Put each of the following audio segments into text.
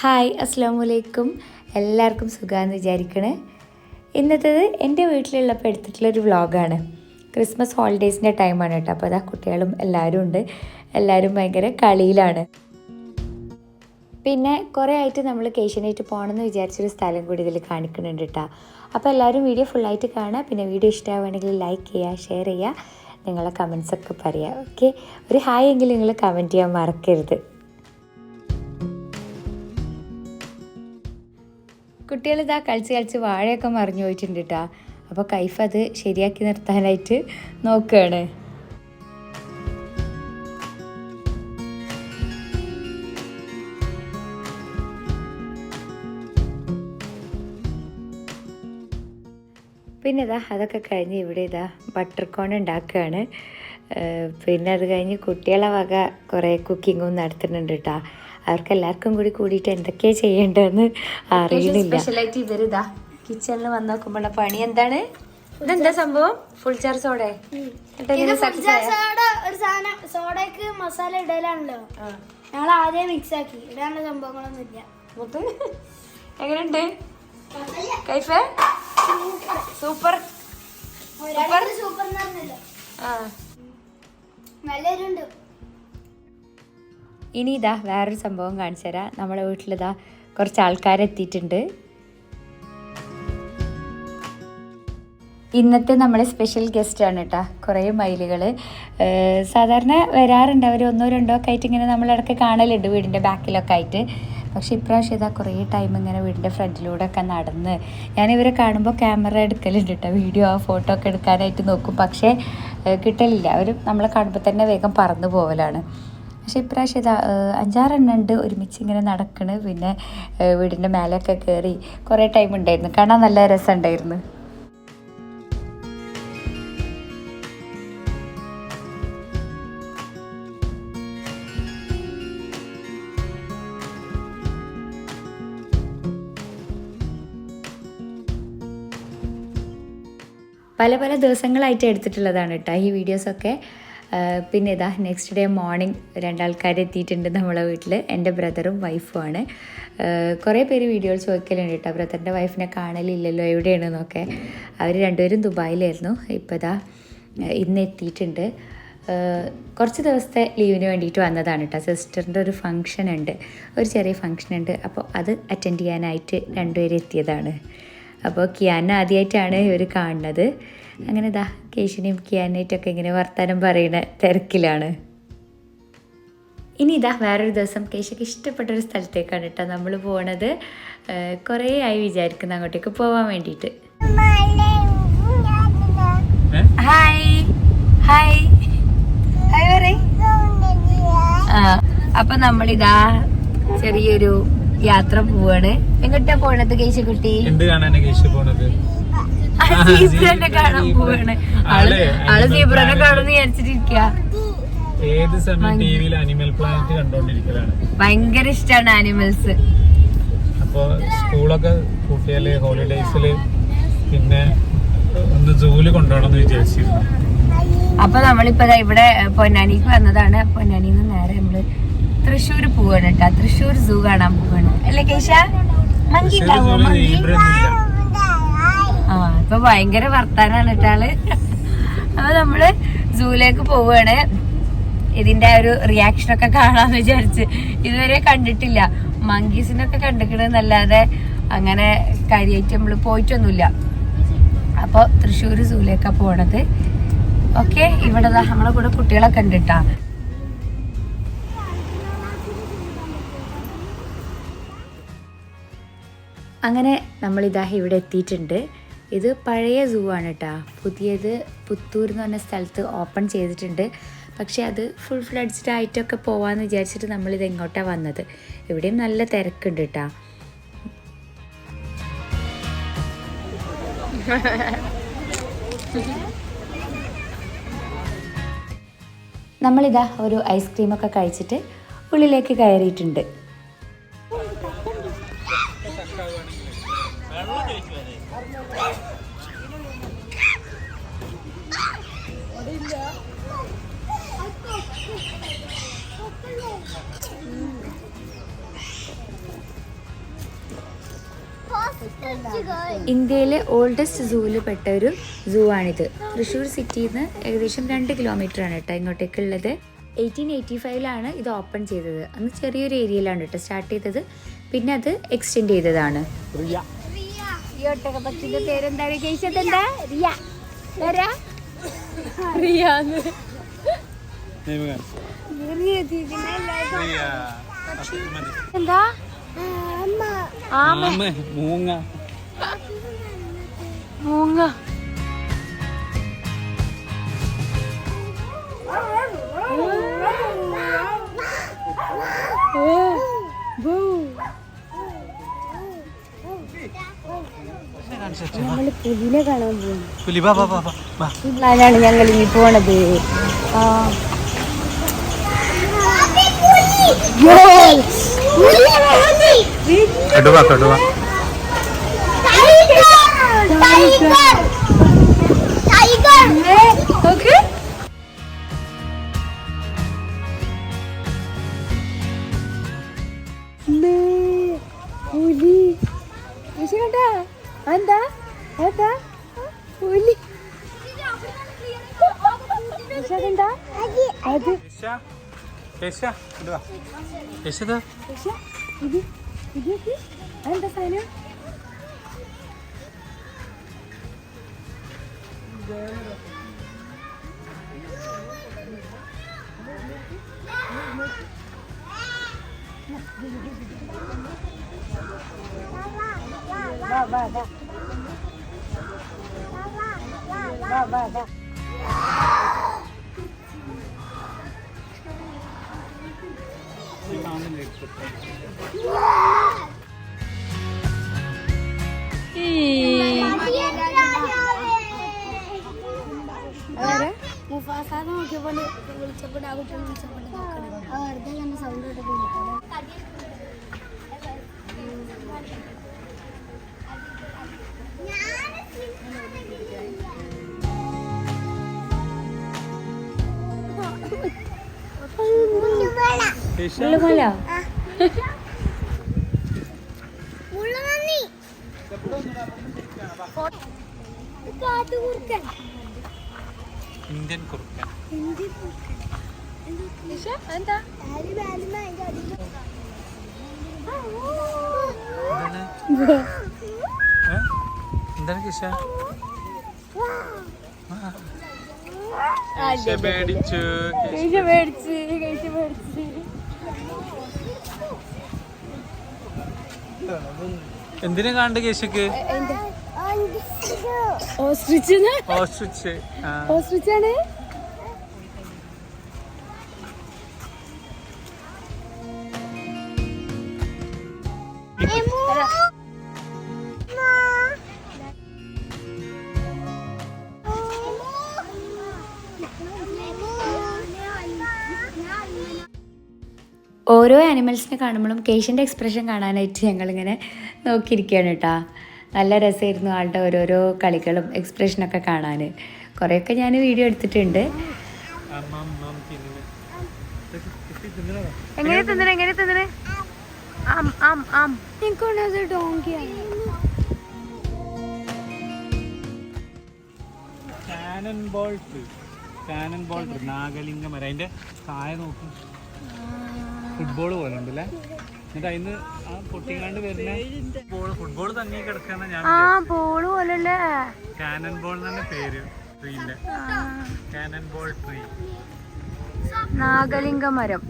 Hi അസ്സാം വലൈക്കും എല്ലാവർക്കും സുഖമാണെന്ന് വിചാരിക്കണേ. ഇന്നത്തേത് എന്റെ വീട്ടിലുള്ളപ്പോൾ എടുത്തിട്ടുള്ളൊരു വ്ളോഗാണ്. ക്രിസ്മസ് ഹോളിഡേയ്സിന്റെ ടൈമാണ് കേട്ടോ അപ്പോൾ അതാ കുട്ടികളും എല്ലാവരും ഉണ്ട്. എല്ലാവരും ഭയങ്കര കളിയിലാണ്. പിന്നെ കുറേ ആയിട്ട് നമ്മൾ കേശനായിട്ട് പോകണമെന്ന് വിചാരിച്ചൊരു സ്ഥലം കൂടി ഇതിൽ കാണിക്കുന്നുണ്ട് കേട്ടോ. അപ്പോൾ എല്ലാവരും വീഡിയോ ഫുള്ളായിട്ട് കാണുക. പിന്നെ വീഡിയോ ഇഷ്ടമാവുകയാണെങ്കിൽ ലൈക്ക് ചെയ്യുക ഷെയർ ചെയ്യുക. നിങ്ങളെ കമൻസൊക്കെ പറയുക ഓക്കെ ഒരു ഹായ് എങ്കിലും നിങ്ങൾ കമന്റ് ചെയ്യാൻ മറക്കരുത്. കുട്ടികൾ ഇതാ കളിച്ച് കളിച്ച് വാഴയൊക്കെ മറിഞ്ഞു പോയിട്ടുണ്ട് കേട്ടോ അപ്പോൾ കൈഫ് അത് ശരിയാക്കി നിർത്താനായിട്ട് നോക്കുകയാണ് പിന്നെ ഇതാ അതൊക്കെ കഴിഞ്ഞ് ഇവിടെ ഇതാ ബട്ടർ കോൺ ഉണ്ടാക്കുകയാണ് പിന്നെ അത് കഴിഞ്ഞ് കുട്ടികളെ വക കുറേ കുക്കിങ്ങും നടത്തുന്നുണ്ട് കേട്ടോ അവർക്ക് എല്ലാവർക്കും കൂടി കൂടിയിട്ട് എന്തൊക്കെയാ ചെയ്യേണ്ടതെന്ന് അറിയുന്നില്ല. സ്പെഷ്യലായിട്ട് ഇവരിതാ കിച്ചണിൽ വന്ന് നോക്കുമ്പോഴുള്ള പണി. എന്താണ്? ഇതെന്താ സംഭവം? ഫുൾ ചാർ സോഡേ ഇത് സോഡ ഒരു സോഡയ്ക്ക് മസാല ഇടലാണല്ലോ. ഞങ്ങൾ ആദ്യം മിക്സ് ആക്കി. ഇടാനുള്ള സംഭവങ്ങളൊന്നും ഇല്ല. എങ്ങനെയുണ്ട്? കൈഫേ? സൂപ്പർ. സൂപ്പർ. സൂപ്പർ നല്ലൊരുണ്ട് ഇനി ഇതാ വേറൊരു സംഭവം കാണിച്ചു തരാം. നമ്മുടെ വീട്ടിലിതാ കുറച്ച് ആൾക്കാരെത്തിയിട്ടുണ്ട് ഇന്നത്തെ നമ്മളെ സ്പെഷ്യൽ ഗസ്റ്റ് ആണ് കേട്ടോ കുറേ മയിലുകൾ സാധാരണ വരാറുണ്ട്. അവർ ഒന്നോ രണ്ടോ ഒക്കെ ആയിട്ട് ഇങ്ങനെ നമ്മളിടയ്ക്ക് കാണലുണ്ട് വീടിന്റെ ബാക്കിലൊക്കെ ആയിട്ട്. പക്ഷെ ഇപ്രാവശ്യം ഇതാ കുറേ ടൈം ഇങ്ങനെ വീടിന്റെ ഫ്രണ്ടിലൂടെ ഒക്കെ നടന്ന്. ഞാനിവരെ കാണുമ്പോൾ ക്യാമറ എടുക്കലുണ്ട് കേട്ടോ വീഡിയോ ഫോട്ടോ ഒക്കെ എടുക്കാനായിട്ട് നോക്കും. പക്ഷേ കിട്ടലില്ല. അവർ നമ്മളെ കാണുമ്പോൾ തന്നെ വേഗം പറന്നു പോകലാണ് പക്ഷേ ഇപ്രാവശ്യം ഇതാ അഞ്ചാറെണ്ണം ഉണ്ട് ഒരുമിച്ച് ഇങ്ങനെ നടക്കണ്. പിന്നെ വീടിന്റെ മേലെയൊക്കെ കയറി കുറേ ടൈം ഉണ്ടായിരുന്നു. കാണാൻ നല്ല രസമുണ്ടായിരുന്നു. പല പല ദിവസങ്ങളായിട്ട് എടുത്തിട്ടുള്ളതാണ് കേട്ടോ ഈ വീഡിയോസൊക്കെ പിന്നെ ഇതാ നെക്സ്റ്റ് ഡേ മോർണിംഗ് രണ്ടാൾക്കാർ എത്തിയിട്ടുണ്ട് നമ്മളെ വീട്ടിൽ എന്റെ ബ്രദറും വൈഫുമാണ് കുറേ പേര് വീഡിയോയിൽ ചോദിക്കലുണ്ട് കേട്ടോ. ബ്രദറിന്റെ വൈഫിനെ കാണലില്ലല്ലോ എവിടെയാണെന്നൊക്കെ. അവർ രണ്ടുപേരും ദുബായിലായിരുന്നു. ഇപ്പോൾ ഇതാ ഇന്ന് എത്തിയിട്ടുണ്ട്. കുറച്ച് ദിവസത്തെ ലീവിന് വേണ്ടിയിട്ട് വന്നതാണ് കേട്ടോ. സിസ്റ്ററിന്റെ ഒരു ഫങ്ഷൻ ഉണ്ട്. ഒരു ചെറിയ ഫങ്ഷൻ ഉണ്ട്. അപ്പോൾ അത് അറ്റൻഡ് ചെയ്യാനായിട്ട് രണ്ടുപേരും എത്തിയതാണ്. അപ്പോൾ കിയാന ആദ്യമായിട്ടാണ് ഇവർ കാണുന്നത്. അങ്ങനെ ഇതാ കേശിനെയും കിയാനായിട്ടൊക്കെ ഇങ്ങനെ വർത്താനം പറയുന്ന തിരക്കിലാണ്. ഇനി ഇതാ വേറൊരു ദിവസം കേശയ്ക്ക് ഇഷ്ടപ്പെട്ട ഒരു സ്ഥലത്തേക്കാണ് കേട്ടോ നമ്മൾ പോണത്. കുറേ ആയി വിചാരിക്കുന്നു അങ്ങോട്ടേക്ക് പോവാൻ വേണ്ടിയിട്ട്. ഹായ്. ഹായ്. ഹായ് ആ അപ്പൊ നമ്മളിതാ ചെറിയൊരു യാത്ര പോവാണ്. എങ്ങോട്ടാ പോണത് കേശക്കുട്ടി? എന്ത് കാണാനാ കേശു പോണത്? സീബ്രനെ കാണാൻ പോവാണ്. ആൾ ആൾ സീബ്രനെ കാണുന്ന വിചാരിച്ചിട്ടിരിക്ക. ഏത് സമയം ടിവിയിൽ അനിമൽ പ്ലാനറ്റ് കണ്ടോണ്ടിരിക്കലാണ്. ഭയങ്കര ഇഷ്ടാണ് ആനിമൽസ് അപ്പൊ സ്കൂളൊക്കെ കൂട്ടിയാൽ ഹോളിഡേയ്സിൽ പിന്നെ ഒന്ന് ജോലി കൊണ്ടുപോകണം വിചാരിച്ചിരുന്നു. അപ്പൊ നമ്മളിപ്പോ ഇവിടെ പൊന്നാനിക്ക് വന്നതാണ്. പൊന്നാനിന്ന് നേരെ നമ്മൾ തൃശ്ശൂർ പോവാണ് കേട്ടാ തൃശ്ശൂർ സൂ കാണാൻ പോവാണ്. അല്ലേ കേശ? മങ്കി ഉണ്ടാവോ? മങ്കി? ഇപ്പൊ ഭയങ്കര വർത്താനാണ് കേട്ടാൾ. അപ്പൊ നമ്മൾ സൂലേക്ക് പോവുകയാണ് ഇതിന്റെ ഒരു റിയാക്ഷൻ ഒക്കെ കാണാന്ന് വിചാരിച്ച്. ഇതുവരെ കണ്ടിട്ടില്ല. മങ്കീസിനൊക്കെ കണ്ടിക്കണെന്നല്ലാതെ അങ്ങനെ കാര്യമായിട്ട് നമ്മൾ പോയിട്ടൊന്നുമില്ല. അപ്പോൾ തൃശ്ശൂർ സൂലേക്ക പോണത്. ഓക്കെ ഇവിടെ നമ്മളെ കൂടെ കുട്ടികളൊക്കെ ഉണ്ട് അങ്ങനെ നമ്മൾ നമ്മളിതാ ഇവിടെ എത്തിയിട്ടുണ്ട്. ഇത് പഴയ സൂ ആണ് കേട്ടോ പുതിയത് പുത്തൂർ എന്ന് പറഞ്ഞ സ്ഥലത്ത് ഓപ്പൺ ചെയ്തിട്ടുണ്ട്. പക്ഷേ അത് ഫുൾ ഫ്ലഡ്സ്ഡ് ആയിട്ടൊക്കെ പോവാന്ന് വിചാരിച്ചിട്ട് നമ്മളിത് എങ്ങോട്ടാണ് വന്നത്? ഇവിടെയും നല്ല തിരക്കുണ്ട് കേട്ടോ നമ്മളിതാ ഒരു ഐസ്ക്രീമൊക്കെ കഴിച്ചിട്ട് ഉള്ളിലേക്ക് കയറിയിട്ടുണ്ട്. ഇന്ത്യയിലെ ഓൾഡസ്റ്റ് സൂവിൽ പെട്ട ഒരു സൂ ആണിത്. തൃശ്ശൂർ സിറ്റിയിൽ നിന്ന് ഏകദേശം രണ്ട് കിലോമീറ്റർ ആണ് കേട്ടോ ഇങ്ങോട്ടേക്കുള്ളത്. എയ്റ്റീൻ എയ്റ്റി ഫൈവിലാണ് ഇത് ഓപ്പൺ ചെയ്തത്. അന്ന് ചെറിയൊരു ഏരിയയിലാണ് കേട്ടോ സ്റ്റാർട്ട് ചെയ്തത്. പിന്നെ അത് എക്സ്റ്റെൻഡ് ചെയ്തതാണ്. എന്താ? എന്താ? മൂങ്ങ. മൂങ്ങ. പുലിനെ കാണാൻ പോകുന്നു പ്ലാനാണ് ഞങ്ങൾ ഇനി പോണത്. ആ. കടുവ കടുവ എന്താ എന്താ പുലി എന്താ അത് യശ യശ കടുവ യശത് പക്ഷെ ഇത് ഇത് നോക്ക്. മുഫാസാന്ന് നോക്കിയപ്പോൾ വിളിച്ചപ്പോൾ ആ കുട്ടിയെ വിളിച്ചപ്പോൾ ആ വെറുതെ തന്നെ സൗണ്ട് കേട്ടപ്പോൾ വിളിച്ചത് യശ ഉള്ളുമല എന്താണ് കിഷ? പേടിച്ചു മേടിച്ച് എന്തിനാ കാണണ്ട കേശക്ക് ഓസ്ട്രിച്ച് ഓസ്ട്രിച്ച് ഓസ്ട്രിച്ചാണ്? ഓരോ ആനിമൽസിനെ കാണുമ്പോഴും കേശിന്റെ എക്സ്പ്രഷൻ കാണാനായിട്ട് ഞങ്ങളിങ്ങനെ നോക്കിയിരിക്കുകയാണ് കേട്ടോ. നല്ല രസമായിരുന്നു ആളുടെ ഓരോരോ കളികളും എക്സ്പ്രഷനൊക്കെ കാണാൻ. കുറേയൊക്കെ ഞാൻ വീഡിയോ എടുത്തിട്ടുണ്ട്. അമ്മ അമ്മ തിന്നു തിന്നണോ എങ്ങനെ തിന്നണേ എങ്ങനെ തിന്നണേ? ആം ആം ആം. എനിക്കുള്ളത് ഡോങ്കിയാണ് cannon ball tree cannon ball tree വരെ. അതിന്റെ കായ നോക്കും. ഫുട്ബോൾ പോലെ ഉണ്ടല്ലേ എന്നിട്ട് അതിന് ആ പൊട്ടിങ്ങാണ്ട് വരുന്ന ബോൾ ഫുട്ബോൾ തന്നെ കിടക്കുന്ന ഞാൻ ആ പോൾ പോലല്ലേ? കാനൻ ബോൾ തന്നെ പേര് ട്രീന്റെ കാനൻ ബോൾ ട്രീ നാഗലിംഗ മരം.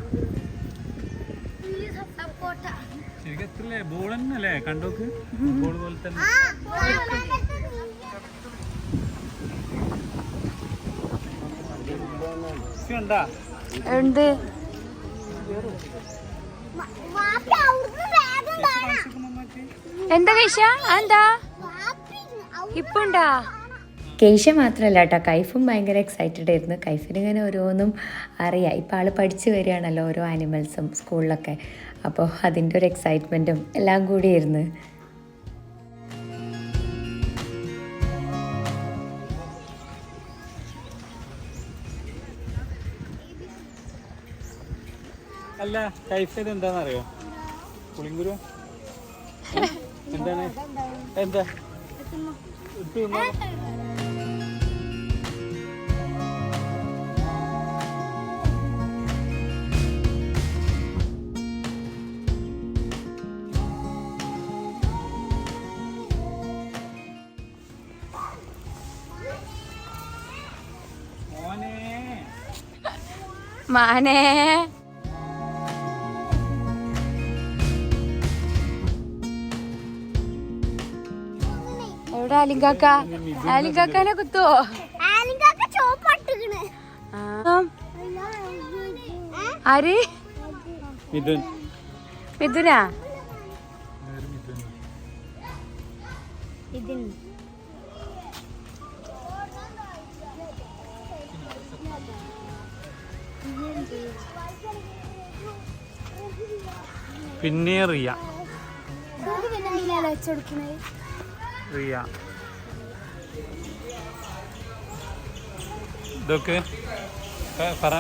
ശരിക്കും എത്രല്ലേ? ബോൾ കണ്ടോക്ക്. ബോൾ പോലെ തന്നെ. ഉണ്ടാ. എന്ത് കേശ? എന്താ ഇപ്പുണ്ടാ? കേശ മാത്രമല്ല കേട്ടോ കൈഫും ഭയങ്കര എക്സൈറ്റഡ് ആയിരുന്നു. കൈഫിന് ഇങ്ങനെ ഓരോന്നും അറിയാം. ഇപ്പം ആൾ പഠിച്ചു വരികയാണല്ലോ ഓരോ ആനിമൽസും സ്കൂളിലൊക്കെ അപ്പോൾ അതിന്റെ ഒരു എക്സൈറ്റ്മെന്റും എല്ലാം കൂടിയായിരുന്നു. അല്ല കൈഫത് എന്താണെന്നറിയോ പുളിങ്കുരു. എന്താണ്? എന്താ? മാനേ. ആലിങ്കാക്ക. ആലിങ്കാക്കാനെ കുത്തുവോ. ആര്? മിഥുനാ? പിന്നെ റിയ. റിയ. ഇതൊക്കെ പറ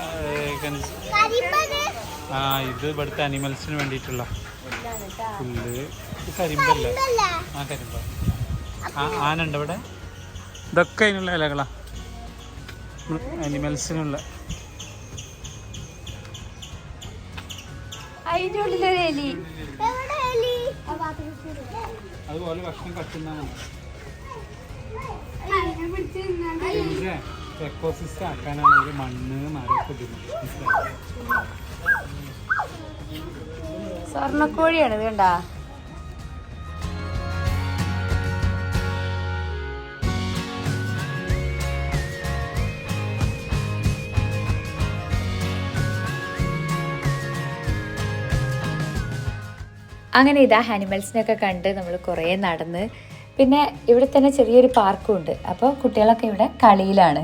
ആ ഇത് ഇവിടുത്തെ അനിമൽസിന് വേണ്ടിയിട്ടുള്ള പുല്ല്. കരിമ്പല്ലേ? ആ കരിമ്പ. ആ ആനുണ്ട് ഇവിടെ ഇതൊക്കെ അതിനുള്ള ഇലകളാ. അനിമൽസിനുള്ള. അതുപോലെ ഭക്ഷണം കട്ടുന്ന എക്കോസിസ്റ്റം ആക്കാനാണ് ഒരു മണ്ണ് മരമൊക്കെ മനസ്സിലായോ? സ്വർണക്കോഴിയാണ് ഇത് കണ്ടാ? അങ്ങനെ ഇതാ ആനിമൽസിനെയൊക്കെ കണ്ട് നമ്മൾ കുറേ നടന്ന്. പിന്നെ ഇവിടെ തന്നെ ചെറിയൊരു പാർക്കും ഉണ്ട് അപ്പോൾ കുട്ടികളൊക്കെ ഇവിടെ കളിയിലാണ്.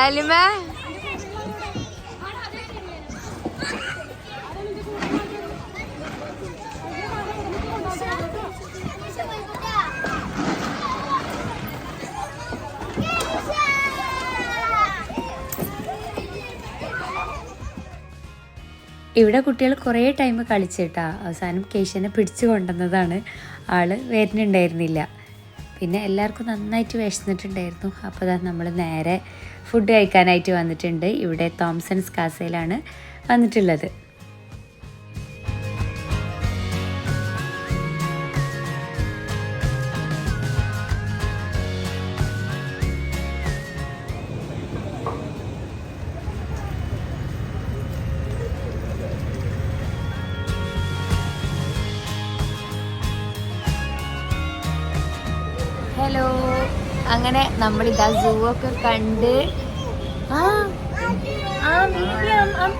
ആലിമ ഇവിടെ കുട്ടികൾ കുറേ ടൈം കളിച്ചിട്ടാ അവസാനം കേശനെ പിടിച്ചു കൊണ്ടുവന്നതാണ്. ആൾ വരുന്നുണ്ടായിരുന്നില്ല പിന്നെ എല്ലാവർക്കും നന്നായിട്ട് വിശന്നിട്ടുണ്ടായിരുന്നു. അപ്പോൾ അതാണ് നമ്മൾ നേരെ ഫുഡ് കഴിക്കാനായിട്ട് വന്നിട്ടുണ്ട്. ഇവിടെ തോംസൺസ് കാസയിലാണ് വന്നിട്ടുള്ളത്. അങ്ങനെ നമ്മൾ ഇതാ സൂ ഒക്കെ കണ്ട്.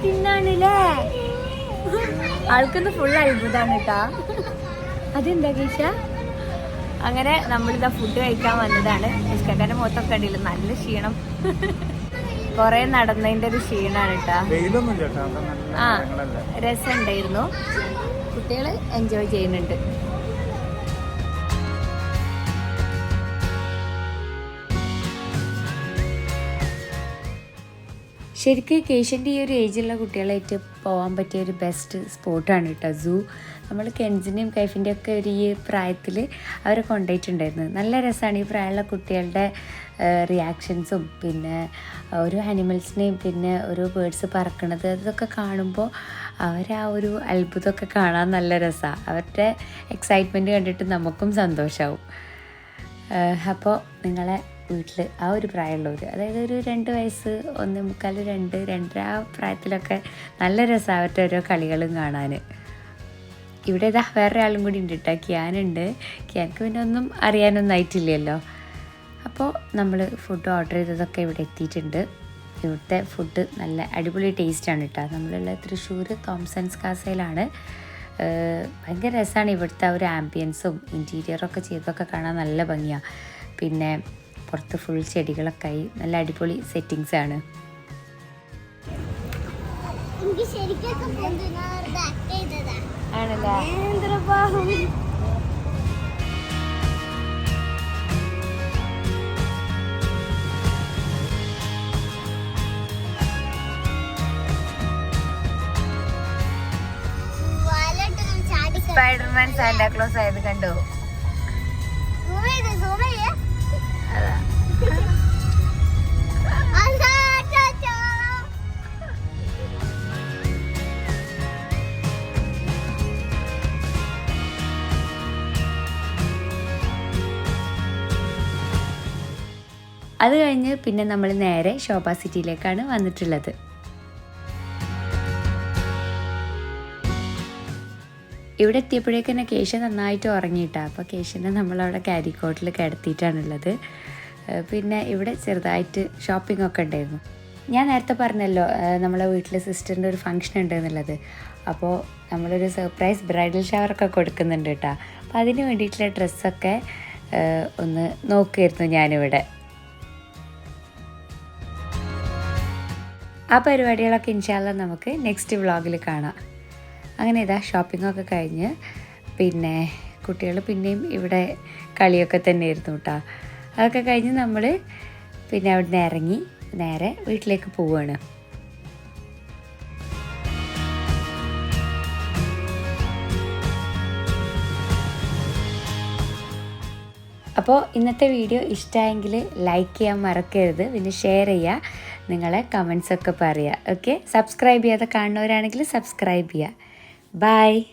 തിന്നാണല്ലേ ആൾക്കൊന്ന് ഫുൾ അത്ഭുതമാണ് കേട്ടാ. അതെന്താ കീശ അങ്ങനെ നമ്മളിതാ ഫുഡ് കഴിക്കാൻ വന്നതാണ്. ഇഷ്ടക്കാരന്റെ മുഖത്തൊക്കെ കണ്ടില്ല? നല്ല ക്ഷീണം. കുറെ നടന്നതിന്റെ ഒരു ക്ഷീണാണ് കേട്ടാ. ആ രസം ഉണ്ടായിരുന്നു കുട്ടികൾ എൻജോയ് ചെയ്യുന്നുണ്ട്. ശരിക്കും കേശന്റെ ഈ ഒരു ഏജിലുള്ള കുട്ടികളായിട്ട് പോകാൻ പറ്റിയ ഒരു ബെസ്റ്റ് സ്പോട്ടാണ് കേട്ടോ. സൂ നമ്മൾ കെൻസിന്റെയും കൈഫിന്റെയും ഒക്കെ ഒരു ഈ പ്രായത്തിൽ അവരെ കൊണ്ടുപോയിട്ടുണ്ടായിരുന്നു. നല്ല രസമാണ് ഈ പ്രായമുള്ള കുട്ടികളുടെ റിയാക്ഷൻസും പിന്നെ ഓരോ അനിമൽസിനെയും പിന്നെ ഓരോ ബേഡ്സ് പറക്കണത് അതൊക്കെ കാണുമ്പോൾ അവരാ ഒരു അത്ഭുതമൊക്കെ കാണാൻ നല്ല രസമാണ് അവരുടെ എക്സൈറ്റ്മെന്റ് കണ്ടിട്ട് നമുക്കും സന്തോഷമാവും അപ്പോൾ നിങ്ങളെ വീട്ടിൽ ആ ഒരു പ്രായമുള്ളവർ അതായത് ഒരു രണ്ട് വയസ്സ് ഒന്ന് മുക്കാൽ രണ്ട് രണ്ടര ആ പ്രായത്തിലൊക്കെ നല്ല രസമാവട്ടെ ഓരോ കളികളും കാണാൻ ഇവിടെ ഇതാ വേറെ ആളും കൂടി ഉണ്ട് കേട്ടോ ക്യാനുണ്ട്. ക്യാൻക്ക് പിന്നെ ഒന്നും അറിയാനൊന്നും ആയിട്ടില്ലല്ലോ. അപ്പോൾ നമ്മൾ ഫുഡ് ഓർഡർ ചെയ്തതൊക്കെ ഇവിടെ എത്തിയിട്ടുണ്ട്. ഇവിടുത്തെ ഫുഡ് നല്ല അടിപൊളി ടേസ്റ്റാണ് കേട്ടോ നമ്മളുള്ള തൃശ്ശൂർ തോംസൺസ് കാസയിലാണ്. ഭയങ്കര രസമാണ് ഇവിടുത്തെ ഒരു ആംബിയൻസും ഇന്റീരിയറൊക്കെ ചെയ്തൊക്കെ കാണാൻ നല്ല ഭംഗിയാണ് പിന്നെ പുറത്ത് ഫുൾ ചെടികളൊക്കെ ആയി. നല്ല അടിപൊളി സെറ്റിങ്സ് ആണ്. സ്പൈഡർമാൻ സാന്റാക്ലോസ് ആയത് കണ്ടോ? അതാ കഴിഞ്ഞ് പിന്നെ നമ്മൾ നേരെ ശോഭ സിറ്റിയിലേക്കാണ് വന്നിട്ടുള്ളത്. ഇവിടെ എത്തിയപ്പോഴേക്ക് തന്നെ കേശ നന്നായിട്ട് ഉറങ്ങിയിട്ടാ. അപ്പോൾ കേശിനെ നമ്മളവിടെ കാരിക്കോട്ടിൽ കിടത്തിയിട്ടാണുള്ളത്. പിന്നെ ഇവിടെ ചെറുതായിട്ട് ഷോപ്പിംഗ് ഒക്കെ ഉണ്ടായിരുന്നു. ഞാൻ നേരത്തെ പറഞ്ഞല്ലോ നമ്മളെ വീട്ടിലെ സിസ്റ്ററിന്റെ ഒരു ഫംഗ്ഷൻ ഉണ്ട് എന്നുള്ളത്. അപ്പോൾ നമ്മളൊരു സർപ്രൈസ് ബ്രൈഡൽ ഷവറൊക്കെ കൊടുക്കുന്നുണ്ട് കേട്ടോ. അപ്പോൾ അതിന് വേണ്ടിയിട്ടുള്ള ഡ്രസ്സൊക്കെ ഒന്ന് നോക്കുമായിരുന്നു ഞാനിവിടെ. ആ പരിപാടികളൊക്കെ ഇൻഷാല്ല നമുക്ക് നെക്സ്റ്റ് വ്ളോഗിൽ കാണാം. അങ്ങനെ ഇതാ ഷോപ്പിംഗ് ഒക്കെ കഴിഞ്ഞ്. പിന്നെ കുട്ടികൾ പിന്നെയും ഇവിടെ കളിയൊക്കെ തന്നെ ആയിരുന്നു കേട്ടോ അതൊക്കെ കഴിഞ്ഞ് നമ്മൾ പിന്നെ അവിടെ നിന്ന് ഇറങ്ങി നേരെ വീട്ടിലേക്ക് പോവുകയാണ് അപ്പോൾ ഇന്നത്തെ വീഡിയോ ഇഷ്ടമായെങ്കിൽ ലൈക്ക് ചെയ്യാൻ മറക്കരുത്. പിന്നെ ഷെയർ ചെയ്യുക നിങ്ങളെ കമൻസ് ഒക്കെ പറയുക ഓക്കെ സബ്സ്ക്രൈബ് ചെയ്യാതെ കാണുന്നവരാണെങ്കിൽ സബ്സ്ക്രൈബ് ചെയ്യുക Bye!